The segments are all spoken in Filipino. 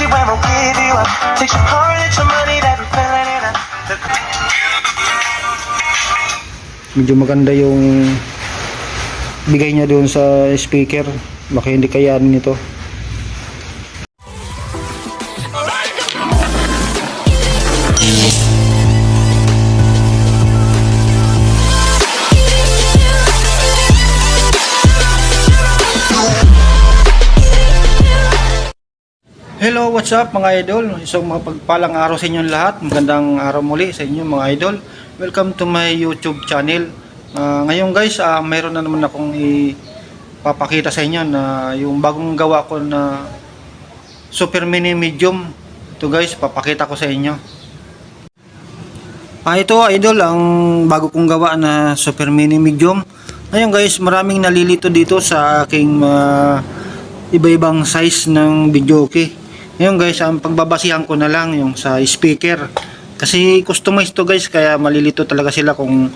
you and we'll give you up. Take your heart and your money that we're feeling it up. medyo maganda yung bigay niya doon sa speaker baka hindi kayanin nito Hello, what's up mga idol? Isang mga pagpalang araw sa inyong lahat. Magandang araw muli sa inyo mga idol. Welcome to my YouTube channel. Ah, ngayon guys, ah, mayroon na naman akong ipapakita sa inyo na yung bagong gawa ko na Super Mini Medium. Ito guys, papakita ko sa inyo. Ah, ito idol, ang bago kong gawa na Super Mini Medium. Ngayon guys, maraming nalilito dito sa aking ah, iba-ibang size ng videoke. Ngayon guys, ang pagbabasihan ko na lang yung sa speaker. Kasi customized to guys, kaya malilito talaga sila kung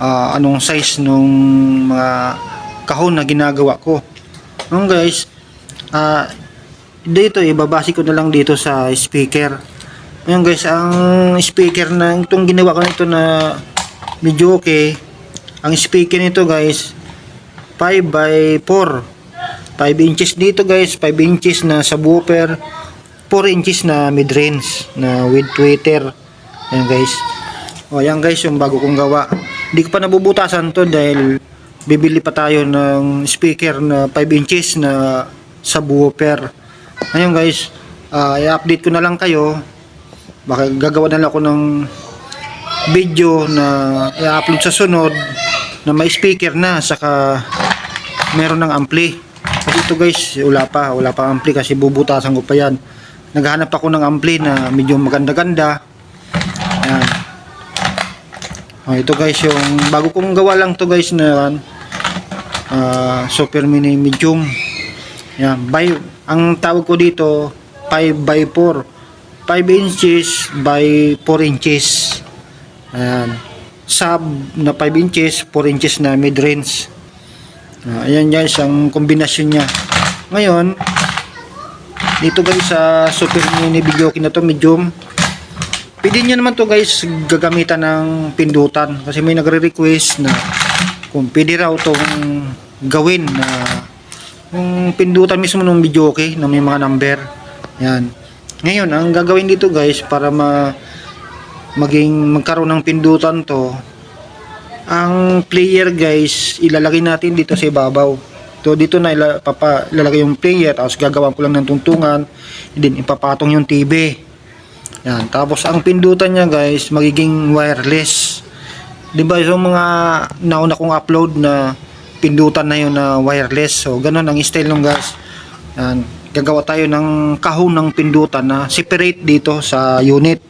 ah, anong size nung mga kahon na ginagawa ko. Ngayon guys, ah, dito ibabasi ko na lang dito sa speaker. Ngayon guys, ang speaker na itong ginawa ko nito na videoke, ang speaker nito guys, 5 by 4 5 inches dito guys 5 inches na subwoofer 4 inches na mid-range na with tweeter ayan guys. O ayan guys yung bago kong gawa. Hindi ko pa nabubutasan to dahil bibili pa tayo ng speaker na 5 inches na subwoofer. Ayun guys. Ah, i-update ko na lang kayo. Baka gagawa na lang ako ng video na i-upload sa sunod na may speaker na saka meron ng ampli. Kasi ito guys wala pa. Wala pa ampli kasi bubutasan ko pa yan naghahanap ako ng ampli na medyo maganda-ganda. Yan oh, ito guys yung bago kong gawa lang to guys na ah, super mini medium. Yan by ang tawag ko dito 5 by 4 5 inches by 4 inches. Ayan. Sub na 5 inches 4 inches na mid range Ah, ayan guys, ang kombinasyon niya. Ngayon, dito guys sa super mini video na to medium. Pwede nyo naman to guys gagamitan ng pindutan kasi may nagre-request na kung pwede raw tong gawin na yung pindutan mismo ng okay na may mga number. Yan. Ngayon, ang gagawin dito guys para ma maging magkaroon ng pindutan to ang player guys ilalagay natin dito sa ibabaw so dito na ilalagay yung player tapos gagawan ko lang ng tungtungan and then ipapatong yung TV yan. Tapos ang pindutan niya guys magiging wireless. Di ba yung mga nauna kong upload na pindutan na yun na wireless. So ganun ang style ng guys. Yan. Gagawa tayo ng kahon ng pindutan na separate dito sa unit.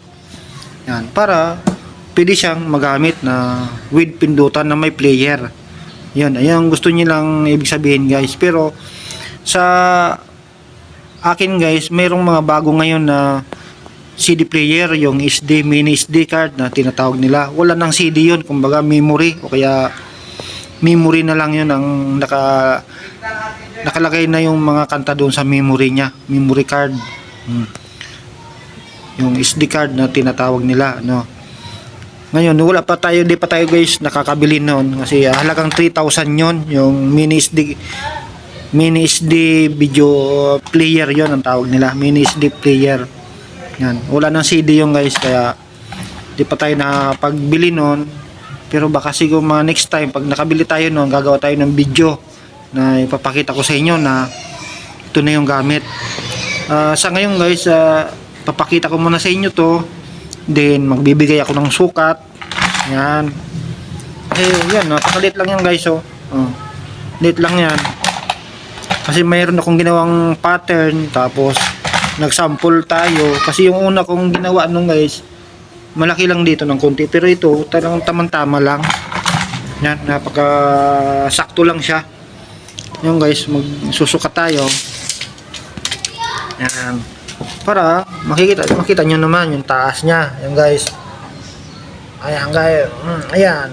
Yan. Para pwede siyang magamit na with pindutan na may player. Yun, ayun gusto niyo lang ibig sabihin guys. Pero sa akin guys, mayroong mga bago ngayon na CD player, yung SD, mini SD card na tinatawag nila. Wala nang CD yun, kumbaga memory o kaya memory na lang yun ang naka nakalagay na yung mga kanta doon sa memory niya, memory card. Hmm. Yung SD card na tinatawag nila, no. Ngayon, wala pa tayo, di pa tayo guys nakakabili noon kasi ah, halagang 3,000 yon yung mini SD mini SD video player yon ang tawag nila, mini SD player. Yan, wala nang CD yung guys kaya di pa tayo nakapagbili noon. Pero baka siguro mga next time pag nakabili tayo noon, gagawa tayo ng video na ipapakita ko sa inyo na ito na yung gamit. Ah, sa ngayon guys, ah, papakita ko muna sa inyo to Then, magbibigay ako ng sukat. Yan. Eh, yan. Napakalit lang yan guys, oh. oh. Lit lang yan. Kasi mayroon akong ginawang pattern. Tapos, nagsample tayo. Kasi yung una kong ginawa nung guys, malaki lang dito ng konti. Pero ito, talagang tamang-tama lang. Yan, napaka sakto lang siya. Yung guys, magsusukat tayo. Yan para makikita makita nyo naman yung taas niya yan guys ayan guys mm, ayan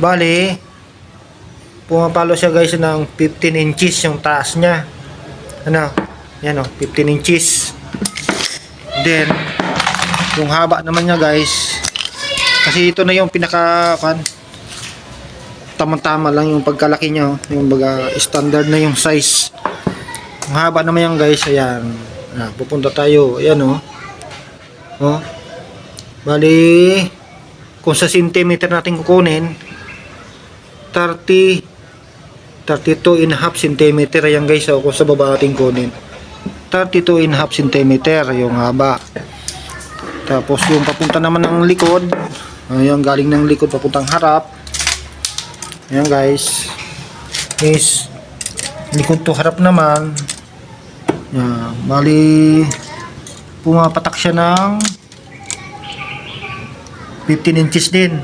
bali pumapalo siya guys ng 15 inches yung taas niya ano Yan o, 15 inches. Then, yung haba naman niya guys, kasi ito na yung pinaka, kan, tama-tama lang yung pagkalaki niya. oh. Yung baga, standard na yung size. Ang haba naman yan guys, ayan. Ah, pupunta tayo, ayan o. Oh. Bali, kung sa centimeter natin kukunin, 30 32 and a half centimeter. Yan guys so kung sa baba natin kunin 32 and a half centimeter yung haba. Tapos yung papunta naman ng likod. Ayun galing ng likod papuntang harap. Ayan guys is likod to harap naman yan bali pumapatak siya ng 15 inches din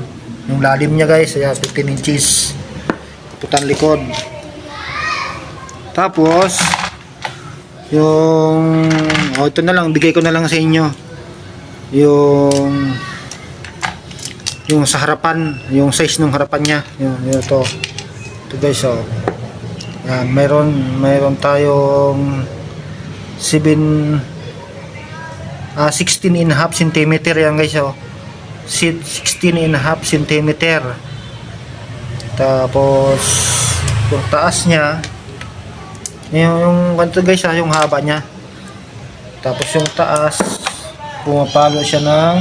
yung lalim niya guys ayan 15 inches papuntang likod tapos, yung, oh, ito na lang, bigay ko na lang sa inyo. Yung, yung sa harapan, yung size ng harapan niya. Yung, yung ito. Ito guys, oh. Yan, mayroon, mayroon tayong 7, ah, 16 and half centimeter yan guys, oh. Si- 16 and half centimeter. Tapos, yung taas niya, yung, yung ganito guys ha, yung haba niya. Tapos yung taas, pumapalo siya ng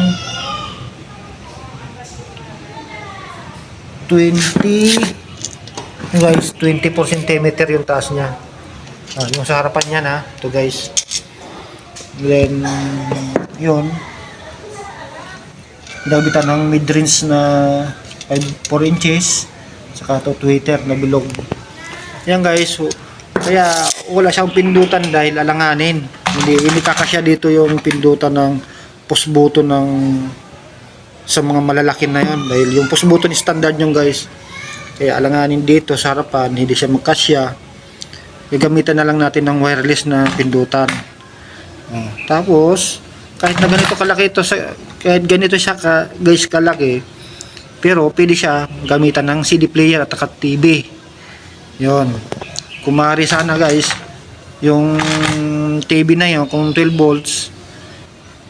20 yun guys, 24 cm yung taas niya. Ah, yung sa harapan niya na, ito guys. Then, yun. Dabitan ng mid-range na 5, 4 inches. Saka to tweeter na bilog. Yan guys, kaya wala siyang pindutan dahil alanganin. Hindi, hindi kakasya dito yung pindutan ng push button ng sa mga malalaki na yon dahil yung push button standard yung guys. Kaya alanganin dito sa harapan, hindi siya magkasya. Gagamitan na lang natin ng wireless na pindutan. Oh, tapos, kahit na ganito kalaki ito, sa, kahit ganito siya ka, guys kalaki, pero pwede siya gamitan ng CD player at TV. Yon kumari sana guys yung TV na yun kung 12 volts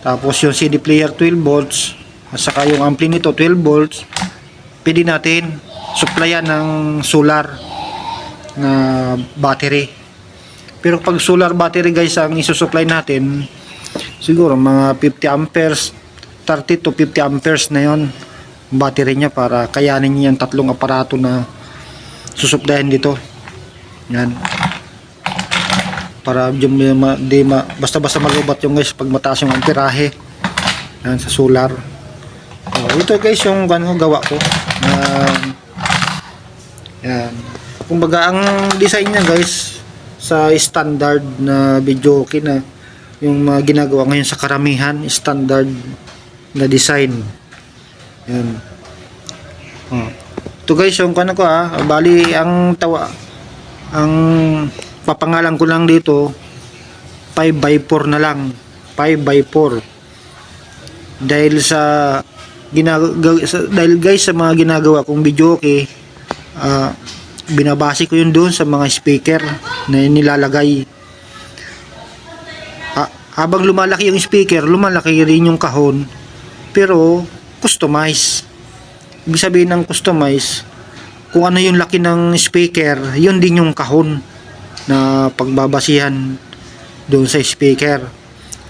tapos yung CD player 12 volts at saka yung ampli nito 12 volts pwede natin supplyan ng solar na battery pero pag solar battery guys ang isusupply natin siguro mga 50 amperes 30 to 50 amperes na yon battery niya para kayanin niya yung tatlong aparato na susuplayan dito yan. Para di ma, basta-basta malubat yung guys pag mataas yung amperahe. Yan sa solar. Oh, ito guys yung ano gawa ko. Yan. Yan. Kumbaga ang design niya guys sa standard na video okay na yung mga ginagawa ngayon sa karamihan standard na design. Yan. Oh. Ito guys yung ano ko ah, bali ang tawa ang papangalan ko lang dito 5x4 na lang 5x4 dahil sa ginagawa dahil guys sa mga ginagawa kong video okay ah, binabase ko yun doon sa mga speaker na nilalagay habang lumalaki yung speaker lumalaki rin yung kahon pero customize ibig sabihin ng customize kung ano yung laki ng speaker, yun din yung kahon na pagbabasihan doon sa speaker.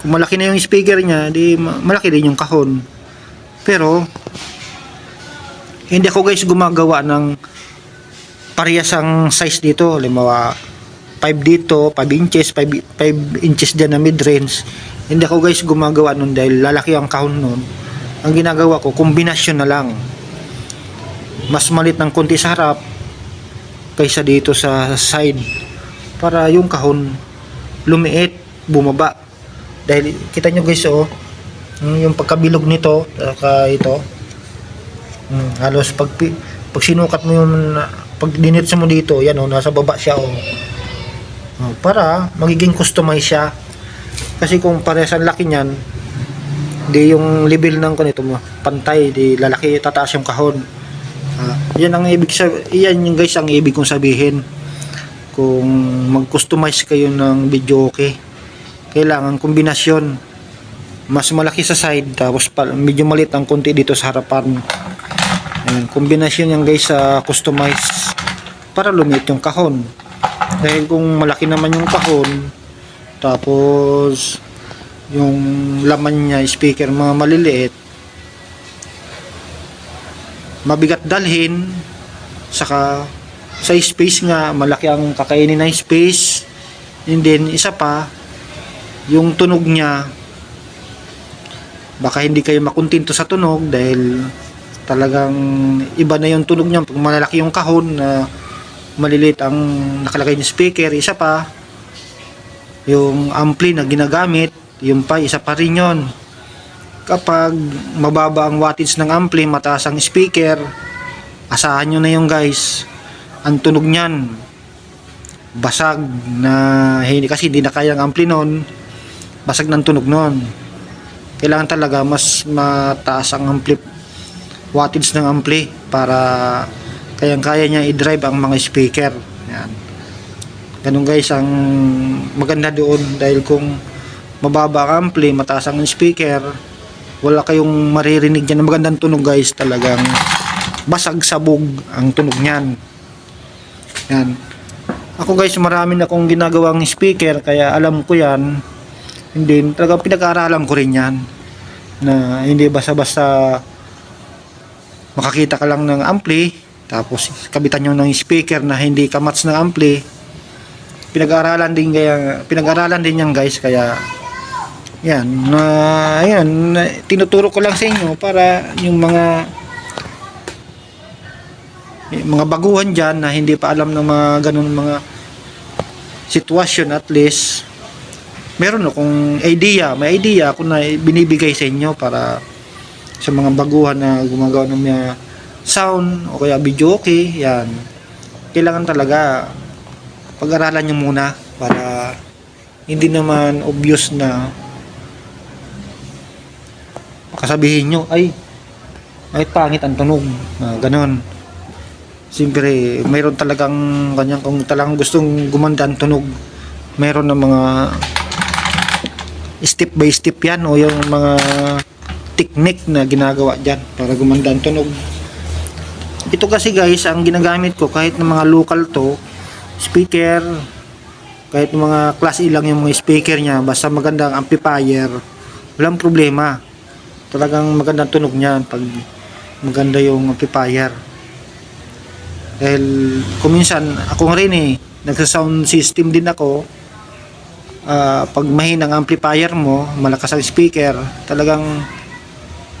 Kung malaki na yung speaker niya, di ma- malaki din yung kahon. Pero hindi ako guys gumagawa ng parehas ang size dito. Limawa 5 dito, 5 inches, 5, 5 inches dyan na mid-range. Hindi ako guys gumagawa nun dahil lalaki ang kahon nun. Ang ginagawa ko, kombinasyon na lang mas malit ng konti sa harap kaysa dito sa side para yung kahon lumiit, bumaba dahil kita nyo guys oh mm, yung pagkabilog nito saka ito mm, halos pag, pag sinukat mo yung pag dinit mo dito yan oh nasa baba siya oh, oh para magiging customize siya kasi kung parehas ang laki niyan di yung level ng kanito mo pantay di lalaki tataas yung kahon Ah, yan ang ibig yan yung guys ang ibig kong sabihin. Kung mag-customize kayo ng video okay. kailangan kombinasyon. Mas malaki sa side tapos medyo maliit ang konti dito sa harapan. Ayan, kombinasyon yan guys sa customize para lumiit yung kahon. Dahil kung malaki naman yung kahon, tapos yung laman niya, speaker mga maliliit, mabigat dalhin, saka sa space nga, malaki ang kakainin ng space, and then isa pa, yung tunog niya, baka hindi kayo makuntinto sa tunog dahil talagang iba na yung tunog niya pag malaki yung kahon na maliliit ang nakalagay ng speaker isa pa yung ampli na ginagamit yung pa isa pa rin yun. Kapag mababa ang wattage ng ampli mataas ang speaker asahan nyo na yung guys. Ang tunog niyan basag na hindi kasi hindi na kaya ang ampli nun. Basag ng tunog nun. Kailangan talaga mas mataas ang ampli wattage ng ampli para kayang kaya niya i-drive ang mga speaker. Yan. Ganun guys ang maganda doon dahil kung mababa ang ampli mataas ang speaker wala kayong maririnig dyan na magandang tunog guys talagang basag sabog ang tunog niyan. Yan. Ako guys marami na akong ginagawang speaker kaya alam ko yan. Hindi talagang pinag-aaralan ko rin yan. Na hindi basta-basta makakita ka lang ng ampli tapos kabitan nyo ng speaker na hindi kamats ng ampli. Pinag-aralan din kaya pinag-aralan din yan guys. Kaya yan na yan na, tinuturo ko lang sa inyo para yung mga yung mga baguhan dyan na hindi pa alam ng mga ganun mga sitwasyon at least meron akong idea may idea ako na binibigay sa inyo para sa mga baguhan na gumagawa ng mga sound o kaya video okay yan. Kailangan talaga pag-aralan nyo muna para hindi naman obvious na makasabihin nyo ay ay pangit ang tunog? Na ganon siyempre mayroon talagang kanyang kung talagang gustong gumanda ang tunog mayroon ng mga step by step yan o yung mga technique na ginagawa dyan para gumanda ang tunog ito kasi guys ang ginagamit ko kahit ng mga local to speaker kahit ng mga class A lang yung mga speaker niya basta maganda ang amplifier walang problema. Talagang magandang tunog niyan pag maganda yung amplifier. Dahil kuminsan ako rin eh nagsa sound system din ako. Ah, pag mahinang amplifier mo malakas ang speaker talagang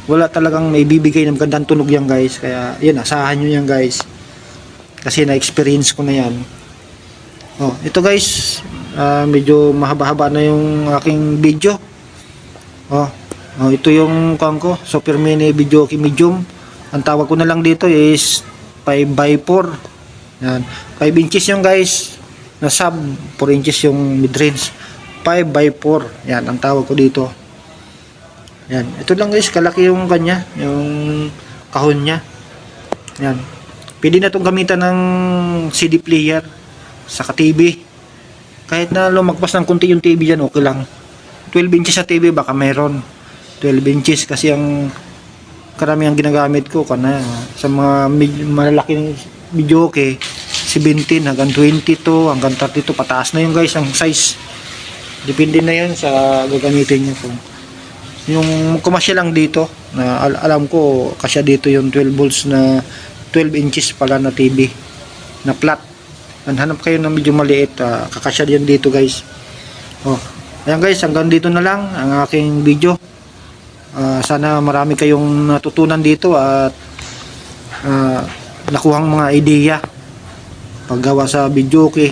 wala talagang may bibigay ng magandang tunog yan guys. Kaya yun asahan nyo yan guys. Kasi na-experience ko na yan. Oh ito guys. Ah, medyo mahaba-haba na yung aking video. Oh, oh ito yung kwan ko super mini video medium. Ang tawag ko na lang dito is 5x4 yan. 5 inches yung guys na sub. 4 inches yung mid range 5x4 yan ang tawag ko dito yan. Ito lang guys kalaki yung kanya yung kahon niya. Yan. Pwede na itong gamitan ng CD player sa TV kahit na lumagpas ng kunti yung TV dyan okay lang. 12 inches sa TV baka meron. 12 inches kasi ang karamihan ginagamit ko kana sa mga malalaking video okay 17 hanggang 22 hanggang 32 pataas na yung guys ang size. Depende na yan sa gagamitin nyo kung yung kumasya lang dito na al- alam ko kasya dito yung 12 volts na 12 inches pala na TV na flat. Hanap kayo ng medyo maliit ah, kakasya din dito guys. Oh ayan guys hanggang dito na lang ang aking video. Ah, sana marami kayong natutunan dito at ah, nakuhang mga idea paggawa sa video okay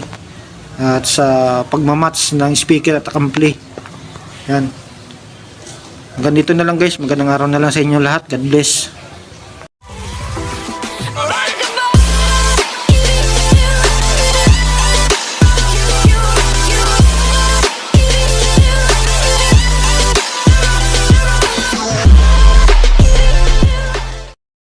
at sa pagmamatch ng speaker at ampli. Yan hanggang dito na lang guys. Magandang araw na lang sa inyo lahat. God bless